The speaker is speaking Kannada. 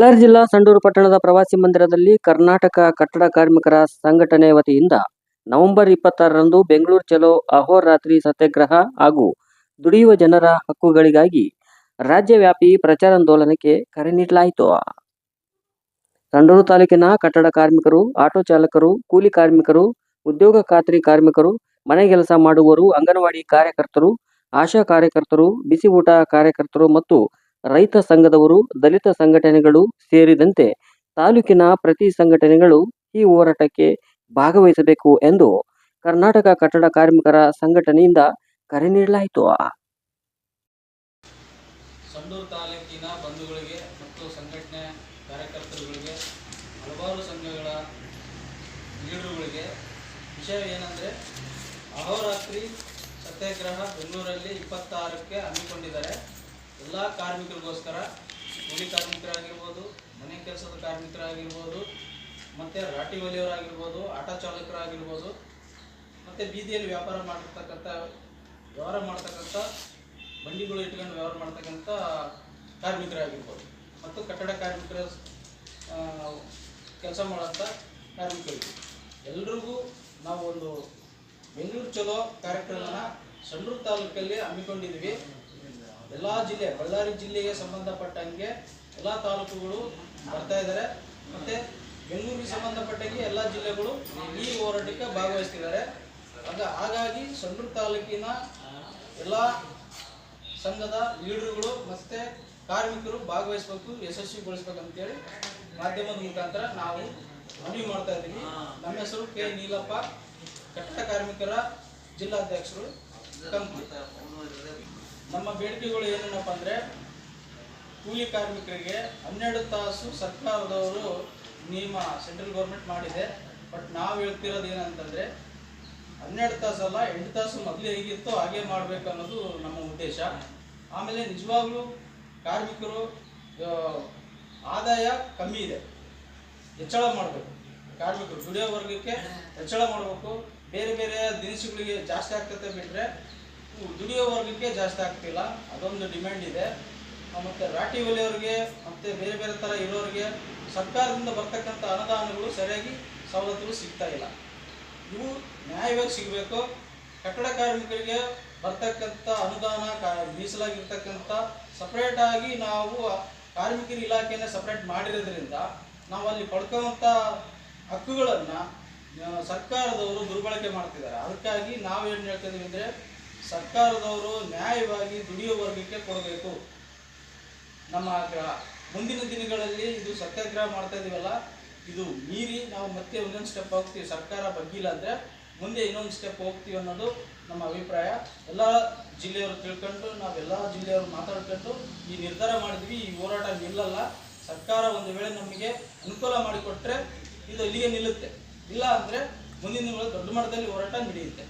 ಬಳ್ಳಾರಿ ಜಿಲ್ಲಾ ಸಂಡೂರು ಪಟ್ಟಣದ ಪ್ರವಾಸಿ ಮಂದಿರದಲ್ಲಿ ಕರ್ನಾಟಕ ಕಟ್ಟಡ ಕಾರ್ಮಿಕರ ಸಂಘಟನೆ ವತಿಯಿಂದ ನವೆಂಬರ್ ಇಪ್ಪತ್ತಾರರಂದು ಬೆಂಗಳೂರು ಚಲೋ ಅಹೋರಾತ್ರಿ ಸತ್ಯಾಗ್ರಹ ಹಾಗೂ ದುಡಿಯುವ ಜನರ ಹಕ್ಕುಗಳಿಗಾಗಿ ರಾಜ್ಯವ್ಯಾಪಿ ಪ್ರಚಾರಾಂದೋಲನಕ್ಕೆ ಕರೆ ನೀಡಲಾಯಿತು. ಸಂಡೂರು ತಾಲೂಕಿನ ಕಟ್ಟಡ ಕಾರ್ಮಿಕರು, ಆಟೋ ಚಾಲಕರು, ಕೂಲಿ ಕಾರ್ಮಿಕರು, ಉದ್ಯೋಗ ಖಾತ್ರಿ ಕಾರ್ಮಿಕರು, ಮನೆ ಕೆಲಸ ಮಾಡುವವರು, ಅಂಗನವಾಡಿ ಕಾರ್ಯಕರ್ತರು, ಆಶಾ ಕಾರ್ಯಕರ್ತರು, ಬಿಸಿ ಊಟ ಕಾರ್ಯಕರ್ತರು ಮತ್ತು ರೈತ ಸಂಘದವರು, ದಲಿತ ಸಂಘಟನೆಗಳು ಸೇರಿದಂತೆ ತಾಲೂಕಿನ ಪ್ರತಿ ಸಂಘಟನೆಗಳು ಈ ಹೋರಾಟಕ್ಕೆ ಭಾಗವಹಿಸಬೇಕು ಎಂದು ಕರ್ನಾಟಕ ಕಟ್ಟಡ ಕಾರ್ಮಿಕರ ಸಂಘಟನೆಯಿಂದ ಕರೆ ನೀಡಲಾಯಿತು. ಸಂಡೂರು ತಾಲೂಕಿನ ಬಂಧುಗಳಿಗೆ ಮತ್ತು ಸಂಘಟನೆ ಕಾರ್ಯಕರ್ತರುಗಳಿಗೆ ಹಲವಾರು ಸಂಘಗಳ ಲೀಡರುಗಳಿಗೆ ವಿಷಯ ಏನಂದರೆ, ಅಹೋರಾತ್ರಿ ಸತ್ಯಾಗ್ರಹ ಬೆಂಗಳೂರಲ್ಲಿ ಇಪ್ಪತ್ತಾರಕ್ಕೆ ಹಮ್ಮಿಕೊಂಡಿದ್ದಾರೆ. ಎಲ್ಲ ಕಾರ್ಮಿಕರಿಗೋಸ್ಕರ ಕೂಲಿ ಕಾರ್ಮಿಕರಾಗಿರ್ಬೋದು, ಮನೆ ಕೆಲಸದ ಕಾರ್ಮಿಕರಾಗಿರ್ಬೋದು, ಮತ್ತು ರಾಟಿ ಒಲೆಯವರಾಗಿರ್ಬೋದು, ಆಟೋ ಚಾಲಕರಾಗಿರ್ಬೋದು, ಮತ್ತು ಬೀದಿಯಲ್ಲಿ ವ್ಯಾಪಾರ ಮಾಡಿರ್ತಕ್ಕಂಥ ವ್ಯವಹಾರ ಮಾಡ್ತಕ್ಕಂಥ, ಬಂಡಿಗಳು ಇಟ್ಕೊಂಡು ವ್ಯವಹಾರ ಮಾಡ್ತಕ್ಕಂಥ ಕಾರ್ಮಿಕರಾಗಿರ್ಬೋದು. ಮತ್ತು ಕಟ್ಟಡ ಕಾರ್ಮಿಕರ ಕೆಲಸ ಮಾಡೋಂಥ ಕಾರ್ಮಿಕರಿಗೆ ಎಲ್ರಿಗೂ ನಾವು ಒಂದು ಬೆಂಗಳೂರು ಚಲೋ ಕಾರ್ಯಕ್ರಮನ ಸಂಡೂರು ತಾಲೂಕಲ್ಲಿ ಹಮ್ಮಿಕೊಂಡಿದ್ವಿ ಎಲ್ಲ ಜಿಲ್ಲೆ, ಬಳ್ಳಾರಿ ಜಿಲ್ಲೆಗೆ ಸಂಬಂಧಪಟ್ಟಂಗೆ ಎಲ್ಲ ತಾಲೂಕುಗಳು ಬರ್ತಾ ಇದ್ದಾರೆ. ಮತ್ತು ಬೆಂಗಳೂರಿಗೆ ಸಂಬಂಧಪಟ್ಟಂಗೆ ಎಲ್ಲ ಜಿಲ್ಲೆಗಳು ಈ ಹೋರಾಟಕ್ಕೆ ಭಾಗವಹಿಸ್ತಿದ್ದಾರೆ. ಹಾಗಾಗಿ ಸಂಡೂರು ತಾಲೂಕಿನ ಎಲ್ಲ ಸಂಘದ ಲೀಡರ್ಗಳು ಮತ್ತು ಕಾರ್ಮಿಕರು ಭಾಗವಹಿಸಬೇಕು ಯಶಸ್ವಿಗೊಳಿಸ್ಬೇಕು ಅಂತೇಳಿ ಮಾಧ್ಯಮದ ಮುಖಾಂತರ ನಾವು ಮನವಿ ಮಾಡ್ತಾ ಇದ್ದೀವಿ. ನಮ್ಮ ಹೆಸರು ಕೆ ನೀಲಪ್ಪ. ಕಟ್ಟಡ ಕಾರ್ಮಿಕರ ಜಿಲ್ಲಾಧ್ಯಕ್ಷರು ಕಂಪ್ಲಿ ನಮ್ಮ ಬೇಡಿಕೆಗಳು ಏನೇನಪ್ಪ ಅಂದರೆ ಕೂಲಿ ಕಾರ್ಮಿಕರಿಗೆ ಹನ್ನೆರಡು ತಾಸು ಸರ್ಕಾರದವರು ನಿಯಮ ಸೆಂಟ್ರಲ್ ಗೌರ್ಮೆಂಟ್ ಮಾಡಿದೆ. ಬಟ್ ನಾವು ಹೇಳ್ತಿರೋದು ಏನಂತಂದರೆ ಹನ್ನೆರಡು ತಾಸಲ್ಲ ಎಂಟು ತಾಸು ಮೊದಲು ಹೇಗಿತ್ತು ಹಾಗೆ ಮಾಡಬೇಕು ಅನ್ನೋದು ನಮ್ಮ ಉದ್ದೇಶ. ಆಮೇಲೆ ನಿಜವಾಗ್ಲೂ ಕಾರ್ಮಿಕರು ಆದಾಯ ಕಮ್ಮಿ ಇದೆ. ಹೆಚ್ಚಳ ಮಾಡಬೇಕು. ಕಾರ್ಮಿಕರು ದುಡಿಯೋ ವರ್ಗಕ್ಕೆ ಹೆಚ್ಚಳ ಮಾಡಬೇಕು. ಬೇರೆ ಬೇರೆ ದಿನಸಿಗಳಿಗೆ ಜಾಸ್ತಿ ಆಗ್ತದೆ ಬಿಟ್ಟರೆ ದುಡಿಯೋ ವರ್ಗಕ್ಕೆ ಜಾಸ್ತಿ ಆಗ್ತಿಲ್ಲ. ಅದೊಂದು ಡಿಮ್ಯಾಂಡ್ ಇದೆ. ಮತ್ತು ರಾಟಿ ಹೊಲಿಯೋರಿಗೆ ಮತ್ತು ಬೇರೆ ಬೇರೆ ಥರ ಇರೋರಿಗೆ ಸರ್ಕಾರದಿಂದ ಬರ್ತಕ್ಕಂಥ ಅನುದಾನಗಳು ಸರಿಯಾಗಿ ಸವಲತ್ತುಗಳು ಸಿಗ್ತಾ ಇಲ್ಲ. ಇವು ನ್ಯಾಯವಾಗಿ ಸಿಗಬೇಕು. ಕಟ್ಟಡ ಕಾರ್ಮಿಕರಿಗೆ ಬರ್ತಕ್ಕಂಥ ಅನುದಾನ ಕಾ, ಮೀಸಲಾಗಿರ್ತಕ್ಕಂಥ ಸಪ್ರೇಟಾಗಿ ನಾವು ಕಾರ್ಮಿಕರ ಇಲಾಖೆಯನ್ನು ಸಪ್ರೇಟ್ ಮಾಡಿರೋದ್ರಿಂದ ನಾವು ಅಲ್ಲಿ ಪಡ್ಕೊಳ್ಳುವಂಥ ಹಕ್ಕುಗಳನ್ನು ಸರ್ಕಾರದವರು ದುರ್ಬಳಕೆ ಮಾಡ್ತಿದ್ದಾರೆ. ಅದಕ್ಕಾಗಿ ನಾವು ಏನು ಹೇಳ್ತಿದ್ದೀವಿ ಅಂದರೆ ಸರ್ಕಾರದವರು ನ್ಯಾಯವಾಗಿ ದುಡಿಯೋ ವರ್ಗಕ್ಕೆ ಕೊಡಬೇಕು. ನಮ್ಮ ಆಗ್ರಹ ಮುಂದಿನ ದಿನಗಳಲ್ಲಿ ಇದು ಸತ್ಯಾಗ್ರಹ ಮಾಡ್ತಾ ಇದೀವಲ್ಲ, ಇದು ಮೀರಿ ನಾವು ಮತ್ತೆ ಒಂದೊಂದು ಸ್ಟೆಪ್ ಹೋಗ್ತೀವಿ. ಸರ್ಕಾರ ಬಗ್ಗಿಲ್ಲ ಅಂದರೆ ಮುಂದೆ ಇನ್ನೊಂದು ಸ್ಟೆಪ್ ಹೋಗ್ತೀವಿ ಅನ್ನೋದು ನಮ್ಮ ಅಭಿಪ್ರಾಯ. ಎಲ್ಲ ಜಿಲ್ಲೆಯವರು ತಿಳ್ಕೊಂಡು ನಾವೆಲ್ಲ ಜಿಲ್ಲೆಯವರು ಮಾತಾಡ್ಕೊಂಡು ಈ ನಿರ್ಧಾರ ಮಾಡಿದ್ವಿ, ಈ ಹೋರಾಟ ನಿಲ್ಲಲ್ಲ. ಸರ್ಕಾರ ಒಂದು ವೇಳೆ ನಮಗೆ ಅನುಕೂಲ ಮಾಡಿಕೊಟ್ರೆ ಇದು ಇಲ್ಲಿಗೆ ನಿಲ್ಲುತ್ತೆ. ಇಲ್ಲ ಅಂದರೆ ಮುಂದಿನ ದೊಡ್ಡ ಮಟ್ಟದಲ್ಲಿ ಹೋರಾಟ ನಡೆಯುತ್ತೆ.